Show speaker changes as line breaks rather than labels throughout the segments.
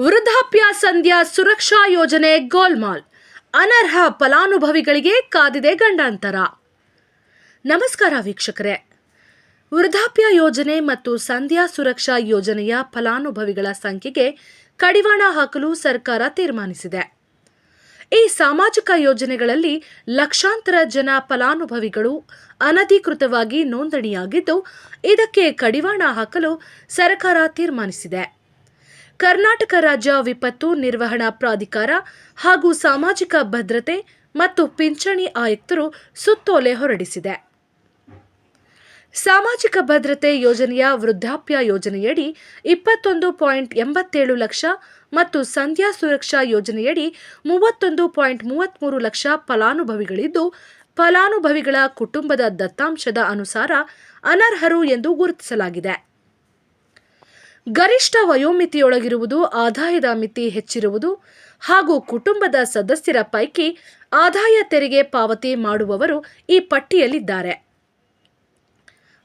ವೃದ್ಧಾಪ್ಯ ಸಂಧ್ಯಾ ಸುರಕ್ಷಾ ಯೋಜನೆ ಗೋಲ್ಮಾಲ್. ಅನರ್ಹ ಫಲಾನುಭವಿಗಳಿಗೆ ಕಾದಿದೆ ಗಂಡಾಂತರ. ನಮಸ್ಕಾರ ವೀಕ್ಷಕರೇ. ವೃದ್ಧಾಪ್ಯ ಯೋಜನೆ ಮತ್ತು ಸಂಧ್ಯಾ ಸುರಕ್ಷಾ ಯೋಜನೆಯ ಫಲಾನುಭವಿಗಳ ಸಂಖ್ಯೆಗೆ ಕಡಿವಾಣ ಹಾಕಲು ಸರ್ಕಾರ ತೀರ್ಮಾನಿಸಿದೆ. ಈ ಸಾಮಾಜಿಕ ಯೋಜನೆಗಳಲ್ಲಿ ಲಕ್ಷಾಂತರ ಜನ ಫಲಾನುಭವಿಗಳು ಅನಧಿಕೃತವಾಗಿ ನೋಂದಣಿಯಾಗಿದ್ದು, ಇದಕ್ಕೆ ಕಡಿವಾಣ ಹಾಕಲು ಸರ್ಕಾರ ತೀರ್ಮಾನಿಸಿದೆ. ಕರ್ನಾಟಕ ರಾಜ್ಯ ವಿಪತ್ತು ನಿರ್ವಹಣಾ ಪ್ರಾಧಿಕಾರ ಹಾಗೂ ಸಾಮಾಜಿಕ ಭದ್ರತೆ ಮತ್ತು ಪಿಂಚಣಿ ಆಯುಕ್ತರು ಸುತ್ತೋಲೆ ಹೊರಡಿಸಿದೆ. ಸಾಮಾಜಿಕ ಭದ್ರತೆ ಯೋಜನೆಯ ವೃದ್ಧಾಪ್ಯ ಯೋಜನೆಯಡಿ ಇಪ್ಪತ್ತೊಂದು ಪಾಯಿಂಟ್ ಎಂಬತ್ತೇಳು ಲಕ್ಷ ಮತ್ತು ಸಂಧ್ಯಾ ಸುರಕ್ಷಾ ಯೋಜನೆಯಡಿ ಮೂವತ್ತೊಂದು ಪಾಯಿಂಟ್ ಮೂವತ್ತ್ಮೂರು ಲಕ್ಷ ಫಲಾನುಭವಿಗಳಿದ್ದು, ಫಲಾನುಭವಿಗಳ ಕುಟುಂಬದ ದತ್ತಾಂಶದ ಅನುಸಾರ ಅನರ್ಹರು ಎಂದು ಗುರುತಿಸಲಾಗಿದೆ. ಗರಿಷ್ಠ ವಯೋಮಿತಿಯೊಳಗಿರುವುದು, ಆದಾಯದ ಮಿತಿ ಹೆಚ್ಚಿರುವುದು ಹಾಗೂ ಕುಟುಂಬದ ಸದಸ್ಯರ ಪೈಕಿ ಆದಾಯ ತೆರಿಗೆ ಪಾವತಿ ಮಾಡುವವರು ಈ ಪಟ್ಟಿಯಲ್ಲಿದ್ದಾರೆ.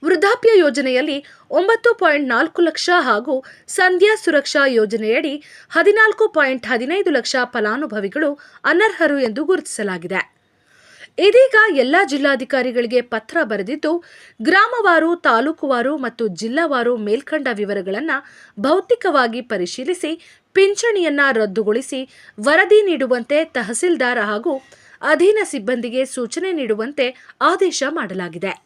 ವೃದ್ಧಾಪ್ಯ ಯೋಜನೆಯಲ್ಲಿ ಒಂಬತ್ತು ಪಾಯಿಂಟ್ ನಾಲ್ಕು ಲಕ್ಷ ಹಾಗೂ ಸಂಧ್ಯಾ ಸುರಕ್ಷಾ ಯೋಜನೆಯಡಿ ಹದಿನಾಲ್ಕು ಪಾಯಿಂಟ್ ಹದಿನೈದು ಲಕ್ಷ ಫಲಾನುಭವಿಗಳು ಅನರ್ಹರು ಎಂದು ಗುರುತಿಸಲಾಗಿದೆ. ಇದೀಗ ಎಲ್ಲ ಜಿಲ್ಲಾಧಿಕಾರಿಗಳಿಗೆ ಪತ್ರ ಬರೆದಿದ್ದು, ಗ್ರಾಮವಾರು, ತಾಲೂಕುವಾರು ಮತ್ತು ಜಿಲ್ಲಾವಾರು ಮೇಲ್ಕಂಡ ವಿವರಗಳನ್ನು ಭೌತಿಕವಾಗಿ ಪರಿಶೀಲಿಸಿ, ಪಿಂಚಣಿಯನ್ನು ರದ್ದುಗೊಳಿಸಿ, ವರದಿ ನೀಡುವಂತೆ ತಹಸೀಲ್ದಾರ್ ಹಾಗೂ ಅಧೀನ ಸಿಬ್ಬಂದಿಗೆ ಸೂಚನೆ ನೀಡುವಂತೆ ಆದೇಶ ಮಾಡಲಾಗಿದೆ.